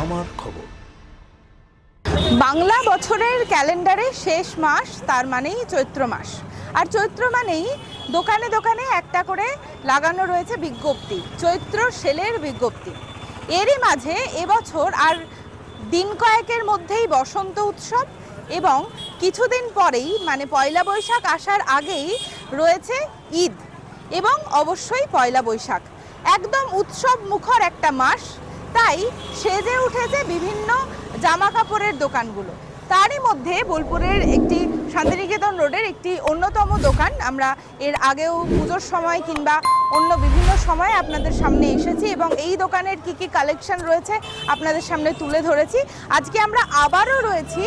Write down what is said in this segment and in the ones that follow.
আমার খবর। বাংলা বছরের ক্যালেন্ডারে শেষ মাস, তার মানেই চৈত্র মাস। আর চৈত্র মানেই দোকানে দোকানে একটা করে লাগানো রয়েছে বিজ্ঞপ্তি, চৈত্র সেলের বিজ্ঞপ্তি। এরই মাঝে এবছর আর দিন কয়েকের মধ্যেই বসন্ত উৎসব এবং কিছুদিন পরেই মানে পয়লা বৈশাখ আসার আগেই রয়েছে ঈদ এবং অবশ্যই পয়লা বৈশাখ। একদম উৎসব মুখর একটা মাস তাই সেজে উঠেছে বিভিন্ন জামা কাপড়ের দোকানগুলো। তারই মধ্যে বোলপুরের একটি শান্তিনিকেতন রোডের একটি অন্যতম দোকান। আমরা এর আগেও পুজোর সময় কিংবা অন্য বিভিন্ন সময় আপনাদের সামনে এসেছি এবং এই দোকানের কি কি কালেকশন রয়েছে আপনাদের সামনে তুলে ধরেছি। আজকে আমরা আবারও রয়েছি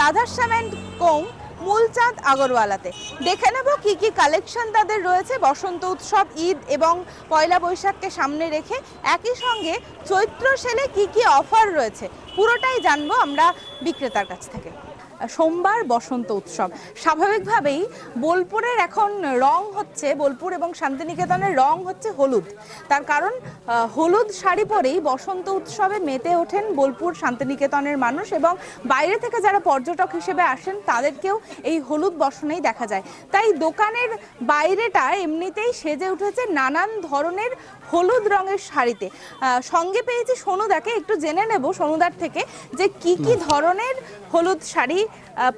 রাধাশ্যাম অ্যান্ড কোং মূলচাঁদ আগরওয়ালাতে। দেখে নেব কি কি কালেকশন তাদের রয়েছে। বসন্ত উৎসব, ঈদ এবং পয়লা বৈশাখকে সামনে রেখে একই সঙ্গে চৈত্র সেলে কি কি অফার রয়েছে, পুরোটাই জানব আমরা বিক্রেতার কাছ থেকে। সোমবার বসন্ত উৎসব। স্বাভাবিকভাবেই বোলপুরের এখন রং হচ্ছে, বোলপুর এবং শান্তিনিকেতনের রং হচ্ছে হলুদ। তার কারণ হলুদ শাড়ি পরেই বসন্ত উৎসবে মেতে ওঠেন বোলপুর শান্তিনিকেতনের মানুষ এবং বাইরে থেকে যারা পর্যটক হিসেবে আসেন, তাদেরকেও এই হলুদ বসনেই দেখা যায়। তাই দোকানের বাইরেটা এমনিতেই সেজে উঠেছে নানান ধরনের হলুদ রঙের শাড়িতে। সঙ্গে পেয়েছি সোনুদাকে একটু জেনে নেব সোনুদার থেকে যে কি কি ধরনের হলুদ শাড়ি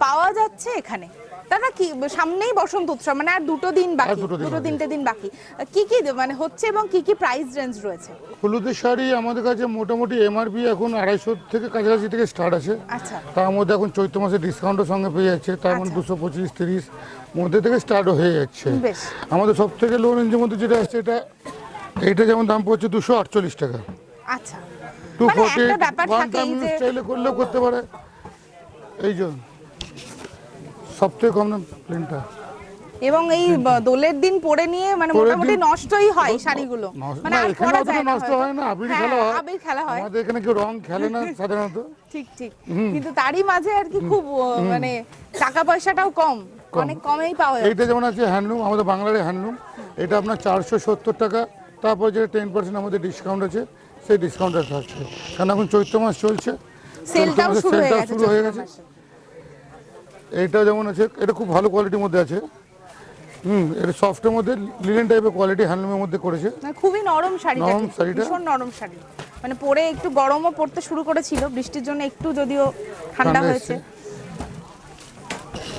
পাওয়া যাচ্ছে এখানে। দাদা কি সামনেই বসন্ত উৎসব মানে আর দুটো দিন বাকি দুটো তিনটে দিন বাকি। কি কি মানে হচ্ছে এবং কি কি প্রাইস রেঞ্জ রয়েছে? হলুদের শাড়ি আমাদের কাছে মোটামুটি এমআরপি এখন আড়াইশো থেকে কাছাকাছি থেকে স্টার্ট আছে। আচ্ছা। তার মধ্যে এখন চৈত্র মাসে ডিসকাউন্টের সঙ্গে পেয়ে যাচ্ছে তার মধ্যে আচ্ছা। দুশো পঁচিশ তিরিশ মধ্যে থেকে স্টার্ট হয়ে যাচ্ছে। আমাদের সব থেকে লো রেঞ্জের মধ্যে যেটা আসছে এটা এইটা যেমন দাম পড়ছে দুশো আটচল্লিশ টাকা। আচ্ছা। টু মানে ফোর্টি ওয়ান টাইম যে- চাইলে করলেও করতে পারে। এই যে সব থেকে কম দাম প্লেনটা এবং এই দোলের দিন পরে নিয়ে মানে মোটামুটি নষ্টই হয় শাড়িগুলো। নষ্ট- মানে আর পরা যায় না নষ্ট হয় না, আবির হ্যাঁ, খেলা হয়। আবির খেলা হয়। আমাদের এখানে কেউ রং খেলে না সাধারণত। ঠিক ঠিক। কিন্তু তারই মাঝে আর কি খুব মানে টাকা পয়সাটাও কম। অনেক কমেই পাওয়া যায় এইটা যেমন আছে হ্যান্ডলুম আমাদের বাংলার হ্যান্ডলুম এটা আপনার চারশো সত্তর টাকা। তারপর যেটা টেন পার্সেন্ট আমাদের ডিসকাউন্ট আছে সেই ডিসকাউন্টটা থাকছে। কারণ এখন চৈত্র মাস চলছে সেলটাও শুরু হয়ে গেছে। এইটা যেমন আছে এটা খুব ভালো কোয়ালিটির মধ্যে আছে। হুম এটা সফটের মধ্যে লিলেন টাইপের কোয়ালিটি হ্যান্ডলুমের মধ্যে করেছে। মানে খুবই নরম শাড়ি নরম শাড়িটা। ভীষণ নরম শাড়ি। মানে পরে একটু গরমও পড়তে শুরু করেছিল বৃষ্টির জন্য একটু যদিও ঠান্ডা হয়েছে।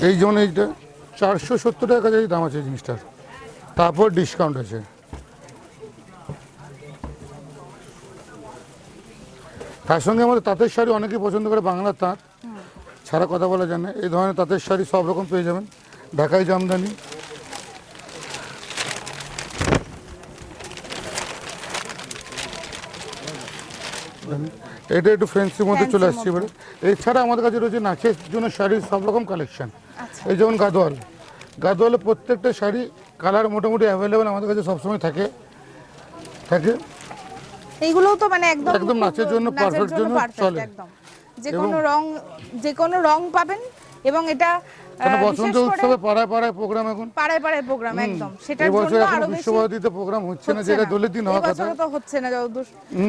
এই যেমন এইটা চারশো সত্তর টাকা কাছাকাছি দাম আছে জিনিসটার। তারপর ডিসকাউন্ট আছে। তার সঙ্গে আমাদের তাঁতের শাড়ি অনেকেই পছন্দ করে বাংলা তাঁত। ছাড়া কথা বলা যায় না। এই ধরনের তাঁতের শাড়ি সব রকম পেয়ে যাবেন। ঢাকাই জামদানি। এটা একটু ফ্যান্সির মধ্যে চলে আসছে এবারে। এছাড়া আমাদের কাছে রয়েছে নাচের জন্য শাড়ির সব রকম কালেকশন আচ্ছা। এই যেমন গাদোয়াল। গাদোয়ালে প্রত্যেকটা শাড়ি কালার মোটামুটি অ্যাভেলেবেল আমাদের কাছে সবসময় থাকে। থাকে। এইগুলোও তো মানে একদম একদম নাচের জন্য perfect জন্য চলে। একদম। যে কোনো রং যে কোনো রং পাবেন এবং এটা বসন্ত উৎসবে পাড়ায় পাড়ায় প্রোগ্রাম এখন? পাড়ায় পাড়ায় প্রোগ্রাম একদম। সেটার জন্য আরও বেশি বিশ্বভারতীতে প্রোগ্রাম হচ্ছে না যেটা। দোলের দিন হওয়ার কথা। তো হচ্ছে না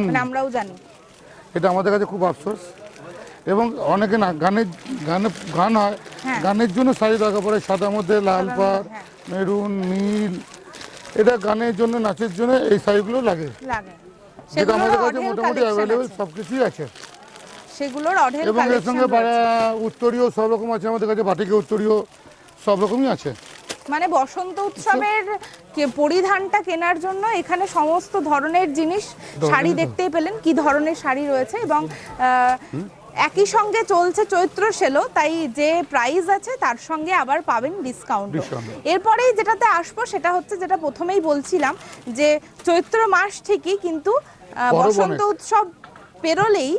মানে আমরাও জানি। এটা আমাদের কাছে খুব আফসোস। এবং অনেকে না গানের গানে গান হয় হ্যাঁ। গানের জন্য শাড়ি দরকার পড়ে সাদার মধ্যে লাল পাড় হ্যাঁ। মেরুন নীল এটা গানের জন্য নাচের জন্য এই শাড়িগুলো লাগে। লাগে। যেটা আমাদের কাছে মোটামুটি অ্যাভেলেবেল। সব কিছুই আছে। সেগুলোর অঢেল এবং এর সঙ্গে উত্তরীয় সব রকম আছে আমাদের কাছে বাটিকে উত্তরীয় সব রকমই আছে। মানে বসন্ত উৎসবের পরিধানটা কেনার জন্য এখানে সমস্ত ধরনের জিনিস শাড়ি দেখতেই পেলেন কি ধরনের শাড়ি রয়েছে এবং একই সঙ্গে চলছে চৈত্র সেলো তাই যে প্রাইস আছে তার সঙ্গে আবার পাবেন ডিসকাউন্ট এরপরেই যেটাতে আসব সেটা হচ্ছে যেটা প্রথমেই বলছিলাম যে চৈত্র মাস ঠিকই কিন্তু বসন্ত উৎসব পেরোলেই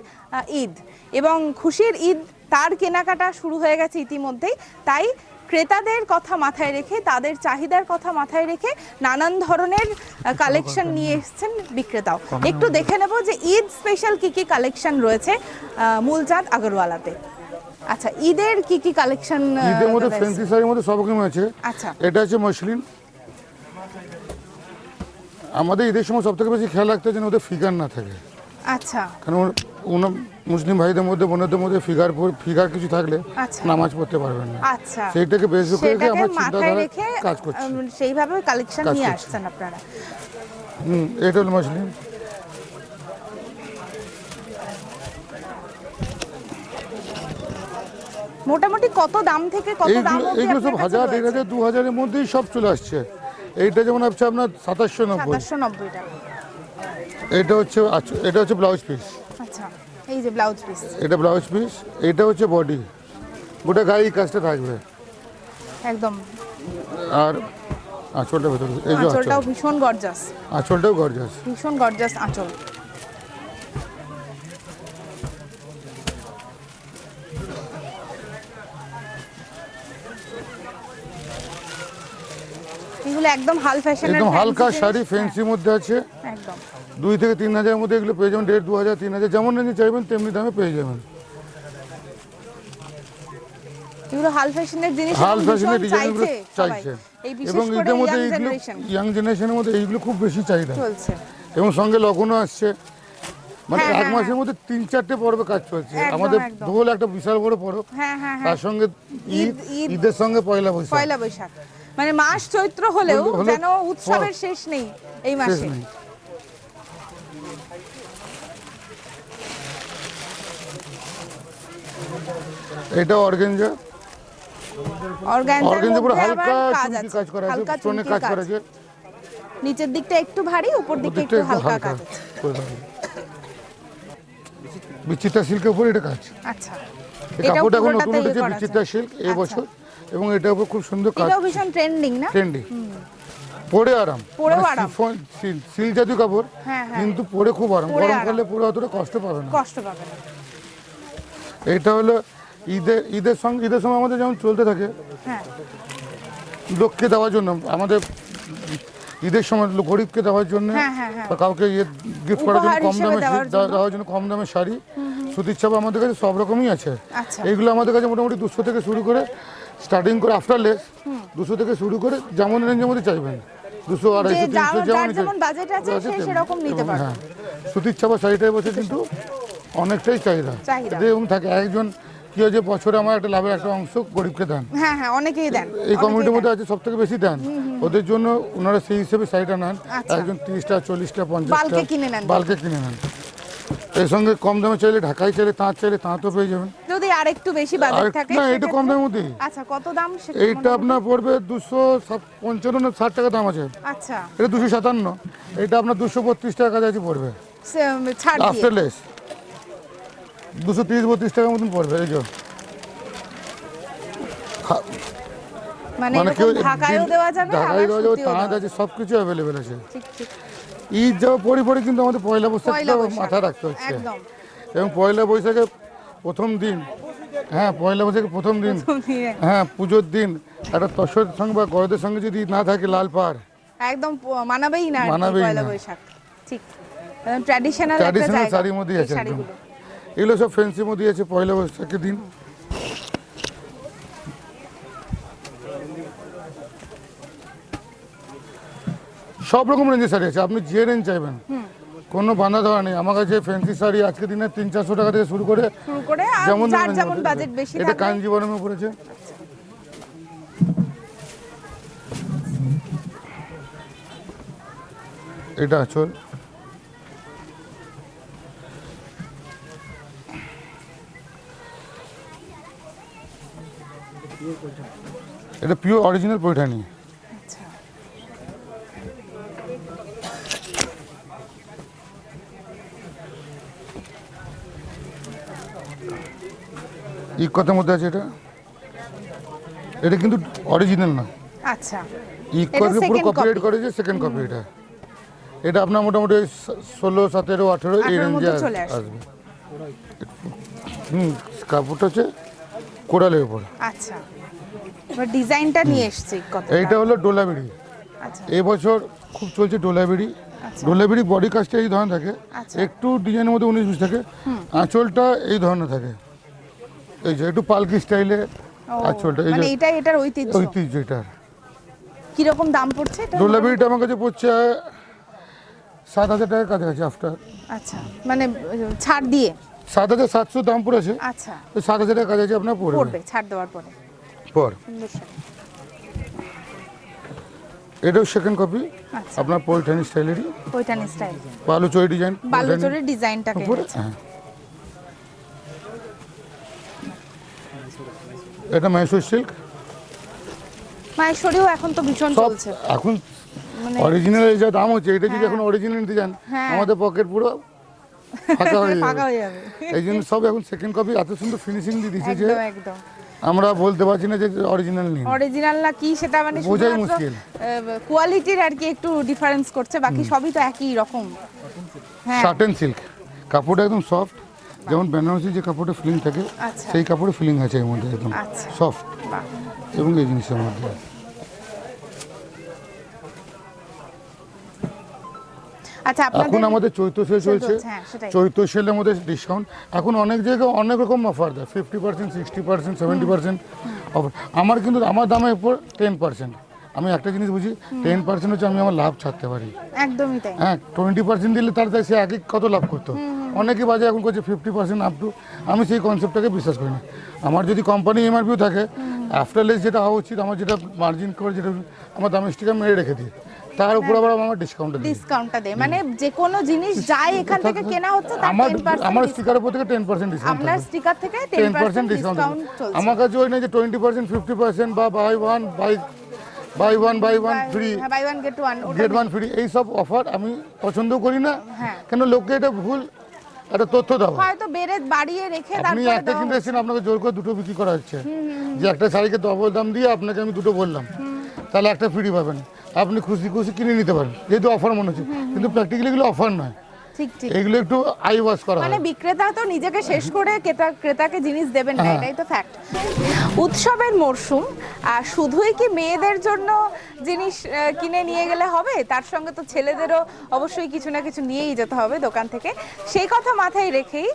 ঈদ। এবং খুশির ঈদ তার কেনাকাটা শুরু হয়ে গেছে ইতিমধ্যেই। তাই ক্রেতাদের কথা মাথায় রেখে তাদের চাহিদার কথা মাথায় রেখে নানান ধরনের কালেকশন নিয়ে এসেছেন বিক্রেতাও। একটু দেখে নেব যে ঈদ স্পেশাল কি কি কালেকশন রয়েছে মূলচাঁদ আগরওয়ালাতে। আচ্ছা ঈদের কি কি কালেকশন ঈদের মধ্যে ফ্যান্সি শাড়ির মধ্যে সব রকম আছে। আচ্ছা। এটা হচ্ছে মসলিন আমাদের ঈদের সময় সব থেকে বেশি খেয়াল রাখতে যেন ওদের ফিগার না থাকে। আচ্ছা। কারণ ওর কোনো মুসলিম ভাইদের মধ্যে বোনদের মধ্যে ফিগার ফিগার কিছু থাকলে আচ্ছা। নামাজ পড়তে পারবেন না। আচ্ছা। সেইটাকে বেশ করে আমরা চিন্তাধারা কাজ করছি। সেইভাবে কালেকশন নিয়ে আসছেন আপনারা। হুম এটা হলো মুসলিম। মোটামুটি কত দাম থেকে কত দাম এইগুলো সব হাজার দেড় হাজার দু হাজারের মধ্যেই সব চলে আসছে। এইটা যেমন আছে আপনার সাতাশশো নব্বই। সাতাশশো নব্বই টাকা। এটা হচ্ছে আচ্ছা এটা হচ্ছে ব্লাউজ পিস আচ্ছা এই যে ব্লাউজ পিস এটা ব্লাউজ পিস এটা হচ্ছে বডি গোটা গায়ে কাজটা থাকবে। একদম। আর আঁচলটা ভেতরে এই যে আঁচল। আঁচলটাও ভীষণ গর্জাস আঁচলটাও গর্জাস ভীষণ গর্জাস আঁচল। একদম হাল ফ্যাশনের একদম হালকা শাড়ি ফ্যান্সির মধ্যে আছে। একদম। দুই থেকে তিন হাজারের মধ্যে এগুলো পেয়ে যাবেন দেড় দু হাজার তিন হাজার যেমন রেঞ্জে চাইবেন তেমনি দামে পেয়ে যাবেন। এগুলো হাল ফ্যাশনের জিনিস হাল ফ্যাশনের ডিজাইনগুলো চাইছে এবং মধ্যে এইগুলো জেনারেশন ইয়াং জেনারেশনের মধ্যে এইগুলো খুব বেশি চাহিদা। চলছে। এবং সঙ্গে লগনও আসছে। মানে হ্যাঁ, এক হ্যাঁ, মাসের মধ্যে তিন চারটে পর্বে কাজ চলছে। আমাদের। দোল একটা বিশাল বড় পর্ব। হ্যাঁ হ্যাঁ হ্যাঁ। তার সঙ্গে ঈদ ঈদ- ঈদ- ঈদের সঙ্গে পয়লা বৈশাখ। পয়লা বৈশাখ। মানে মাস চৈত্র হলেও যেন উৎসবের শেষ নেই এই মাসে। এটা অর্গেঞ্জা? অর্গেঞ্জা পুরো হালকা কাজ কাজ করা আছে হালকা কাজ কাজ করা আছে। নিচের দিকটা একটু ভারী উপর দিকে একটু হালকা কাজ বিচিত্রা সিল্কের উপর এটা কাজ। আচ্ছা। এই কাপড়টা এখন নতুন উঠেছে বিচিত্রা সিল্ক এই আচ্ছা। বছর। এবং এটার উপর খুব সুন্দর কাজ এটাও ভীষণ ট্রেন্ডিং না? ট্রেন্ডি পরে আরাম। পরেও মানে আরাম। সিল সিল জাতীয় কাপড় হ্যাঁ, হ্যাঁ। কিন্তু পরে খুব আরাম। পরে গরম করলে পরে অতটা কষ্ট পাবে না। কষ্ট পাবে না। এটা হলো ঈদের ঈদের সঙ্গে ঈদের সময় আমাদের যেমন চলতে থাকে হ্যাঁ। লোককে দেওয়ার জন্য আমাদের ঈদের সময় গরিবকে দেওয়ার জন্য হ্যাঁ, হ্যাঁ, হ্যাঁ। বা কাউকে ইয়ে গিফট করার জন্য কম দামে দেওয়ার জন্য। দেওয়ার জন্য কম দামে শাড়ি সুতির ছাপা আমাদের কাছে সব রকমই আছে। আচ্ছা। এইগুলো আমাদের কাছে মোটামুটি দুশো থেকে শুরু করে স্টার্টিং করে আফটার লেস দুশো থেকে শুরু করে যেমন রেঞ্জের মধ্যে চাইবেন। দুশো আড়াইশো তিনশো যেমন বাজেট আছে সেরকম নিতে এবং হ্যাঁ সুতির ছাপা শাড়িটা বসে কিন্তু অনেকটাই চাহিদা। এবং থাকে একজন কি হয়েছে বছরে আমার একটা লাভের একটা অংশ গরিবকে দেন। হ্যাঁ হ্যাঁ অনেকেই দেন এই কমিটির মধ্যে আছে সব থেকে বেশি দেন। ওদের জন্য ওনারা সেই হিসেবে শাড়িটা নেন। আচ্ছা। একজন তিরিশটা চল্লিশটা পঞ্চাশটা বাল্কে কিনে নেন। বালকে কিনে নেন। এর সঙ্গে কম দামে চাইলে ঢাকায় চাইলে তাঁত চাইলে তাঁতও পেয়ে যাবেন। যদি আর একটু বেশি বাজেট থাকে না এটা কম দামের মধ্যেই আচ্ছা কত দাম? সে- এইটা আপনার পড়বে দুশো পঞ্চান্ন না ষাট টাকা দাম আছে। আচ্ছা। এটা দুশো সাতান্ন। এটা আপনার দুশো বত্রিশ টাকা কাছাকাছি পড়বে। ছাড় দিয়ে। আফটার লেস দুশো তিরিশ বত্রিশ টাকার মতন পড়বে এই যে। মানে মানে কেউ ঢাকায়ও দেওয়া যাবে ঢাকায় দেওয়া যাবে তাঁত দেওয়া আছে অ্যাভেলেবেল আছে। ঠিক ঠিক। ঈদ যাওয়া পরে পরে কিন্তু আমাদের পয়লা বৈশাখ। মাথায় রাখতে হচ্ছে। একদম। এবং পয়লা বৈশাখে প্রথম দিন। হ্যাঁ পয়লা বৈশাখের প্রথম দিন। হ্যাঁ পুজোর দিন। একটা তসরের সঙ্গে বা গরদের সঙ্গে যদি না থাকে লাল পাড় একদম মানাবেই না মানাবেই পয়লা না। বৈশাখ। ঠিক। ট্র্যাডিশনাল ট্র্যাডিশনাল শাড়ির মধ্যেই আছে এগুলো সব ফ্যান্সির মধ্যেই আছে পয়লা বৈশাখের দিন। সব রকম রেঞ্জের শাড়ি আছে। আপনি যে রেঞ্জ চাইবেন। কোনো বাঁধা দেওয়া নেই। আমার কাছে ফ্যান্সি শাড়ি আজকে দিনে তিন চারশো টাকা থেকে শুরু করে শুরু করে যেমন যার যেমন বাজেট বেশি এটা কাঞ্জিবরমে পড়েছে এটা আচল। এটা পিওর অরিজিনাল পৈঠানি আচ্ছা ই কথার মধ্যে আছে এটা? এটা কিন্তু অরিজিনাল না। আচ্ছা। ইকোয়ারকে পুরো কপিরাইট। করেছে সেকেন্ড কপি এটা। এটা আপনার মোটামুটি ষোলো সতেরো আঠেরো এই রেঞ্জে আসবে। আসবে। হুম কাপড়টা হচ্ছে কোড়ালের উপর। আচ্ছা। এবার ডিজাইনটা নিয়ে এসেছি কত এইটা হলো ডোলাবিড়ি। আচ্ছা। এই বছর খুব চলছে ডোলাবিড়ি। আচ্ছা। ডোলাবিড়ি বডি কাজটা এই ধরনের থাকে। আচ্ছা। একটু ডিজাইনের মধ্যে উনিশ বিশ থাকে। আঁচলটা এই ধরনের থাকে। এই যে একটু পালকি স্টাইলে আঁচলটা এই মানে যে এটাই এটার ঐতিহ্য। ঐতিহ্য এটার। কীরকম দাম পড়ছে এটা ডোলাবিড়িটা আমার কাছে পড়ছে সাত হাজার টাকার কাছাকাছি আফটার আচ্ছা মানে ছাড় দিয়ে? সাত হাজার সাতশো দাম পড়েছে। আচ্ছা। তো সাত হাজারের কাছাকাছি আপনার পড়বে। ছাড় দেওয়ার পরে। পর। এটাও সেকেন্ড কপি আচ্ছা। আপনার পোলট্রেন স্টাইলেরই। ওইটানি স্টাইল। বালুচরি ডিজাইন বালুচরের ডিজাইনটাকে হ্যাঁ। এটা মাইসুর সিল্ক মাহেশ্বরীও এখন তো ভীষণ চলছে। এখন মানে অরিজিনাল যা দাম হচ্ছে এটা যদি এখন অরিজিনাল নিতে যান হ্যাঁ। আমাদের পকেট পুরো ফাঁকা হয়ে যাবে। এই জন্য সব এখন সেকেন্ড কপি এত সুন্দর ফিনিশিং দিয়ে দিচ্ছে যে একদম একদম। আমরা বলতে পারছি না যে অরিজিনাল নেই। অরিজিনাল না কি সেটা মানে বোঝাই মুশকিল। কোয়ালিটির আর কি একটু ডিফারেন্স করছে বাকি সবই তো একই রকম। হ্যাঁ। শার্টেন সিল্ক কাপড়টা একদম সফট যেমন বেনারসি যে কাপড়টা ফিলিং থাকে আচ্ছা। সেই কাপড়ে ফিলিং আছে এর মধ্যে একদম। আচ্ছা। সফট এবং এই জিনিসের মধ্যে। আচ্ছা এখন আমাদের চৈত্র সেল চলছে। হ্যাঁ, চৈত্র সেলের মধ্যে ডিসকাউন্ট এখন অনেক জায়গায় অনেক রকম অফার দেয়। Fifty percent sixty percent seventy percent offer আমার কিন্তু আমার দামের উপর টেন পার্সেন্ট আমি একটা জিনিস বুঝি টেন পার্সেন্ট হচ্ছে আমি আমার লাভ ছাড়তে পারি। একদমই তাই। হ্যাঁ টোয়েন্টি পার্সেন্ট দিলে তার সে আগে কত লাভ করতো। অনেকে বাজে এখন করছে ফিফটি পার্সেন্ট আপ টু আমি সেই কনসেপ্টটাকে বিশ্বাস করি না। আমার যদি কোম্পানি এমআরপিও থাকে আফটারলেস যেটা হওয়া উচিত আমার যেটা মার্জিন করে যেটা আমার দামের স্টিকার মেরে রেখে দিই তার উপর আবার আমার ডিসকাউন্টটা দিই ডিসকাউন্টটা দেয়। মানে যে কোনো জিনিস যাই এখান থেকে কেনা হচ্ছে তার আমার 10% আমার স্টিকারের উপর থেকে টেন পার্সেন্ট ডিসকাউন্ট আপনার স্টিকার থেকে টেন 10% পার্সেন্ট ডিসকাউন্ট ডিসকাউন্ট আমার কাছে ওই না যে টোয়েন্টি পার্সেন্ট ফিফটি পার্সেন্ট বা buy one buy buy one buy one free buy one get one get one free এই সব অফার আমি পছন্দ করি না। হ্যাঁ। কেন লোককে এটা ভুল একটা তথ্য দেওয়া হয়তো বেড়ে বাড়িয়ে রেখে আপনি একটা দেওয়া কিনতে এসেছেন আপনাকে জোর করে দুটো বিক্রি করা হচ্ছে। যে একটা শাড়িকে ডবল দাম দিয়ে আপনাকে আমি দুটো বললাম। তাহলে একটা ফ্রি পাবেন। আপনি খুশি খুশি কিনে নিতে পারেন। যেহেতু অফার মনে হচ্ছে। কিন্তু প্র্যাকটিক্যালি এগুলো অফার নয়। ঠিক ঠিক। এগুলো একটু আই ওয়াশ করা মানে বিক্রেতা তো নিজেকে শেষ করে ক্রেতা ক্রেতাকে জিনিস দেবেন না হ্যাঁ। এটাই তো ফ্যাক্ট উৎসবের মরশুম আর শুধুই কি মেয়েদের জন্য জিনিস কিনে নিয়ে গেলে হবে? তার সঙ্গে তো ছেলেদেরও অবশ্যই কিছু না কিছু নিয়েই যেতে হবে দোকান থেকে। সেই কথা মাথায় রেখেই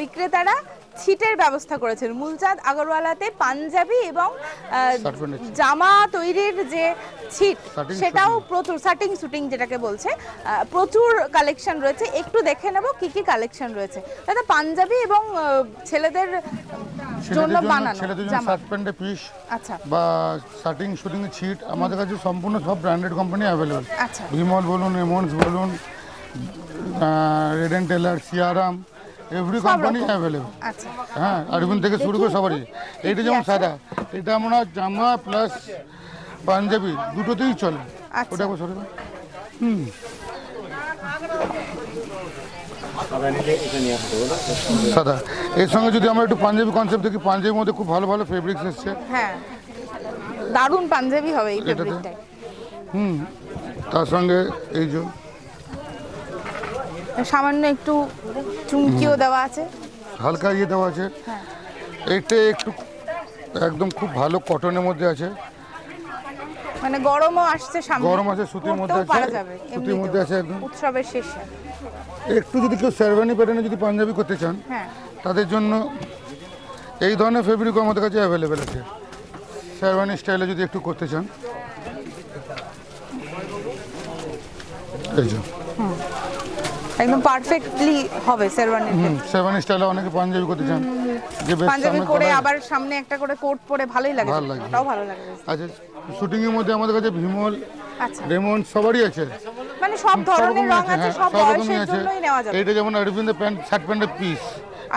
বিক্রেতারা ছিটের ব্যবস্থা করেছেন। মুলচাঁদ আগরওয়ালাতে পাঞ্জাবি এবং। জামা তৈরির যে ছিট সেটাও প্রচুর সাটিং শুটিং যেটাকে বলছে প্রচুর কালেকশন রয়েছে। একটু দেখে নেব কি কি কালেকশন রয়েছে। দাদা পাঞ্জাবি এবং ছেলেদের জন্য বানানো শার্ট প্যান্টের পিস আচ্ছা। বা শার্টিং শুটিং ছিট। আমাদের কাছে সম্পূর্ণ সব ব্র্যান্ডেড কোম্পানি অ্যাভেলেবল আচ্ছা। ভিমল বলুন এমন্স বলুন Reid and Taylor Siyaram every company available আচ্ছা। হ্যাঁ আরবিন থেকে শুরু করে সবারই। এইটা যেমন সাদা এটা আমরা জামা প্লাস পাঞ্জাবি দুটোতেই চলে। আচ্ছা। ওটা সরে হুম। সাদা। এর সঙ্গে যদি আমরা একটু পাঞ্জাবি কনসেপ্ট দেখি পাঞ্জাবির মধ্যে খুব ভালো ভালো ফেব্রিক্স এসছে। হ্যাঁ। দারুণ পাঞ্জাবি হবে এই এটাতে? ফেব্রিকটাই হুম। তার সঙ্গে এই যে সামান্য একটু চুমকিও দেওয়া আছে। হালকা ইয়ে দেওয়া আছে। হ্যাঁ। এটা একটু একদম খুব ভালো কটনের মধ্যে আছে। মানে গরমও আসছে সামনে। গরম আছে, সুতির মধ্যে আছে, সুতির মধ্যে আছে একদম। উৎসবের শেষে। একটু যদি কেউ শেরওয়ানি প্যাটার্নে যদি পাঞ্জাবি করতে চান হ্যাঁ। তাদের জন্য এই ধরনের ফেব্রিকও আমাদের কাছে অ্যাভেলেবেল আছে। শেরওয়ানি স্টাইলে যদি একটু করতে চান। এই যে। একদম পারফেক্টলি হবে শেরওয়ানির হুম শেরওয়ানি স্টাইলে অনেকে পাঞ্জাবি করতে চান। যে বেশ পাঞ্জাবি করে আবার সামনে একটা করে কোট পরে ভালোই লাগে। ভালো লাগে। ওটাও ভালো লাগে। আচ্ছা শুটিংয়ের মধ্যে আমাদের কাছে ভিমল আচ্ছা। রেমন সবারই আছে। মানে সব ধরনের রং আছে হ্যাঁ, সব বয়সের জন্যই নেওয়া যাবে। এইটা যেমন অরবিন্দ প্যান্ট শার্ট প্যান্টের পিস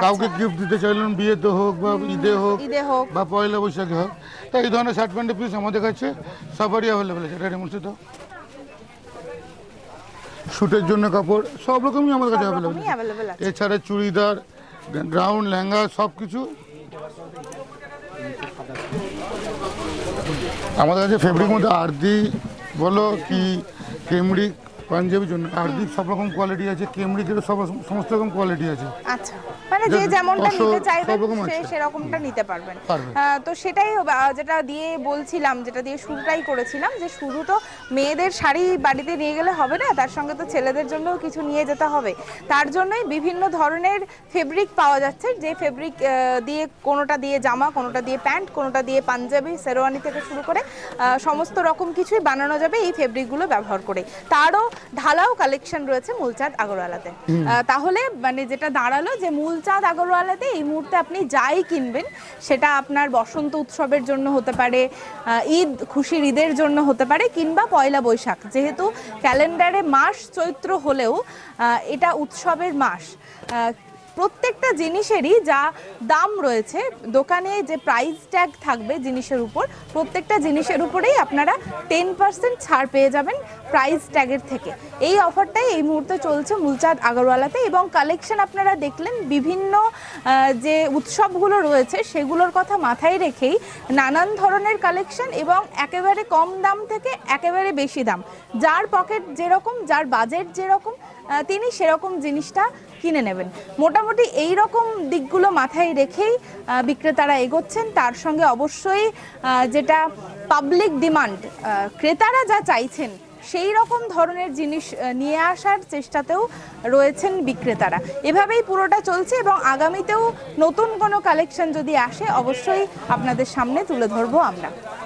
কাউকে গিফট দিতে চাইলেন বিয়েতে হোক বা ঈদে হোক বা পয়লা বৈশাখে হোক। তাই এই ধরনের শার্ট প্যান্টের পিস আমাদের কাছে সবারই অ্যাভেলেবেল আছে। এটা রেমন তো? শুটের জন্য কাপড় সব রকমই আমার কাছে অ্যাভেলেবেল আছে। এছাড়া চুড়িদার গ্রাউন্ড লেহেঙ্গা সব কিছু। আমাদের কাছে ফেব্রিক মধ্যে আরদি বলো কি কেমরিক পাঞ্জাবির জন্য আরদির সব রকম কোয়ালিটি আছে কেমরিকেরও সব সমস্ত রকম কোয়ালিটি আছে। আচ্ছা মানে যে যেমনটা নিতে চাইবেন সে সেরকমটা নিতে পারবেন। তো সেটাই হবে যেটা দিয়ে বলছিলাম যেটা দিয়ে শুরুটাই করেছিলাম যে শুরু তো মেয়েদের শাড়ি বাড়িতে নিয়ে গেলে হবে না তার সঙ্গে তো ছেলেদের জন্যও কিছু নিয়ে যেতে হবে। তার জন্যই বিভিন্ন ধরনের ফেব্রিক পাওয়া যাচ্ছে যে ফেব্রিক দিয়ে কোনোটা দিয়ে জামা কোনোটা দিয়ে প্যান্ট কোনোটা দিয়ে পাঞ্জাবি শেরওয়ানি থেকে শুরু করে আহ, সমস্ত রকম কিছুই বানানো যাবে এই ফেব্রিকগুলো ব্যবহার করে। তারও ঢালাও কালেকশন রয়েছে মূলচাঁদ আগরওয়ালাতে। তাহলে মানে যেটা দাঁড়াল যে মূলচাঁদ আগরওয়ালাতে এই মুহূর্তে আপনি যাই কিনবেন সেটা আপনার বসন্ত উৎসবের জন্য হতে পারে ঈদ খুশির ঈদের জন্য হতে পারে কিংবা পয়লা বৈশাখ। যেহেতু ক্যালেন্ডারে মাস চৈত্র হলেও এটা উৎসবের মাস। আহ, প্রত্যেকটা জিনিসেরই যা দাম রয়েছে, দোকানে যে প্রাইস ট্যাগ থাকবে জিনিসের উপর, প্রত্যেকটা জিনিসের উপরেই আপনারা টেন পার্সেন্ট ছাড় পেয়ে যাবেন প্রাইস ট্যাগের থেকে। এই অফারটাই এই মুহূর্তে চলছে মুলচাঁদ আগরওয়ালাতে এবং কালেকশন আপনারা দেখলেন বিভিন্ন যে উৎসবগুলো রয়েছে সেগুলোর কথা মাথায় রেখেই নানান ধরনের কালেকশন এবং একেবারে কম দাম থেকে একেবারে বেশি দাম। যার পকেট যেরকম, যার বাজেট যেরকম তিনি সেরকম জিনিসটা কিনে নেবেন। মোটামুটি এই রকম দিকগুলো মাথায় রেখেই বিক্রেতারা এগোচ্ছেন। তার সঙ্গে অবশ্যই যেটা পাবলিক ডিমান্ড ক্রেতারা যা চাইছেন, সেই রকম ধরনের জিনিস নিয়ে আসার চেষ্টাতেও রয়েছেন বিক্রেতারা। এভাবেই পুরোটা চলছে এবং আগামীতেও নতুন কোনো কালেকশন যদি আসে, অবশ্যই আপনাদের সামনে তুলে ধরবো আমরা।